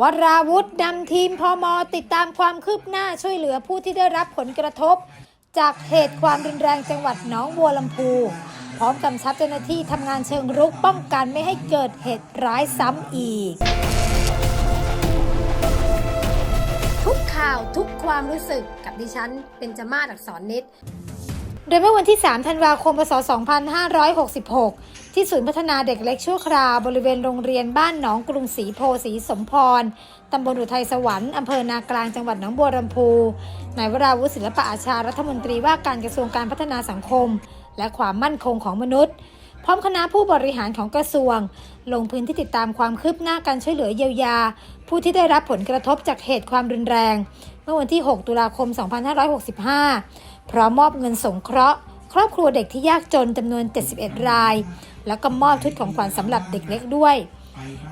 วราวุธนำทีมพมติดตามความคืบหน้าช่วยเหลือผู้ที่ได้รับผลกระทบ จากเหตุความรุนแรงจังหวัดหนองบัวลำพู พร้อมกำชับเจ้าหน้าที่ทำงานเชิงรุกป้องกันไม่ให้เกิดเหตุร้ายซ้ำอีก ทุกข่าวทุกความรู้สึกกับดิฉันเป็นจมาศอักษรนิด โดยเมื่อวันที่ 3 ธันวาคม พศ 2566 ที่ศูนย์พัฒนาเด็กเล็กชั่วคราวบริเวณโรงเรียนบ้านหนองกรุงศรีโพสีสมพร ตำบลอุทัยสวรรค์ อำเภอนากลางจังหวัดหนองบัวลำพูนายวราวุฒิศิลปะอาชารัฐมนตรีว่าการกระทรวงการพัฒนาสังคม และความมั่นคงของมนุษย์ พร้อมคณะผู้บริหารของกระทรวง ลงพื้นที่ติดตามความคืบหน้าการช่วยเหลือเยียวยา ผู้ที่ได้รับผลกระทบจากเหตุความรุนแรง เมื่อวันที่ 6 ตุลาคม 2565 พร้อมมอบเงินสงเคราะห์ ครอบครัวเด็กที่ยากจนจำนวน 71 ราย แล้วก็มอบชุดของขวัญสำหรับเด็กเล็กด้วย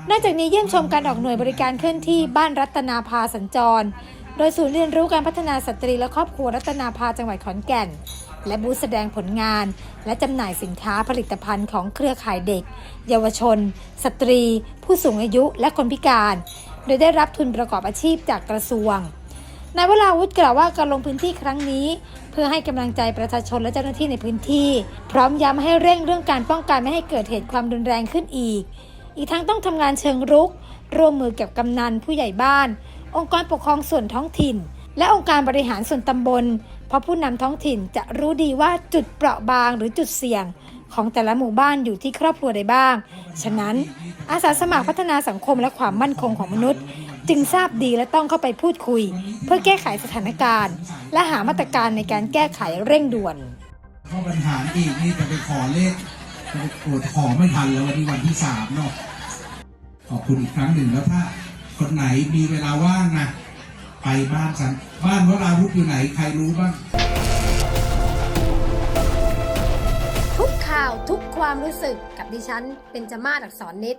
นอกจากนี้เยี่ยมชมการออกหน่วยบริการเคลื่อนที่บ้านรัตนาภาสัญจร โดยศูนย์เรียนรู้การพัฒนาสตรีและครอบครัวรัตนาภาจังหวัดขอนแก่น และบูธแสดงผลงาน และจำหน่ายสินค้าผลิตภัณฑ์ของเครือข่ายเด็ก เยาวชน สตรี ผู้สูงอายุ และคนพิการ โดยได้รับทุนประกอบอาชีพจากกระทรวง นายวราวุฒิกล่าวว่าการลงพื้นที่ครั้งนี้ เพื่อให้กำลังใจประชาชนและเจ้าหน้าที่ในพื้นที่ พร้อมย้ำให้เร่งเรื่องการป้องกันไม่ให้เกิดเหตุความรุนแรงขึ้นอีก อีกทั้งต้องทำงานเชิงรุก ร่วมมือกับกำนันผู้ใหญ่บ้าน องค์กรปกครองส่วนท้องถิ่น และองค์การบริหารส่วนตำบล เพราะผู้นำท้องถิ่นจะรู้ดีว่าจุดเปราะบางหรือจุดเสี่ยง ของแต่ละหมู่บ้านอยู่ที่ครอบครัวใดบ้าง ฉะนั้นอาสาสมัครพัฒนาสังคมและความมั่นคงของมนุษย์ จึงทราบดีและต้องเข้าไปพูดคุย เพื่อแก้ไขสถานการณ์ และหามาตรการในการแก้ไขเร่งด่วนข้อปัญหาอีกนี่จะไปขอเลขจะไปกดขอไม่ทันแล้ววันนี้วันที่สามเนาะขอบคุณอีกครั้งหนึ่งแล้วถ้าคนไหนมีเวลาว่างนะไปบ้านสันบ้านวราวุธอยู่ไหนใครรู้บ้าง ทุกข่าวทุกความรู้สึกกับดิฉันเป็นจมาศอักษรนิด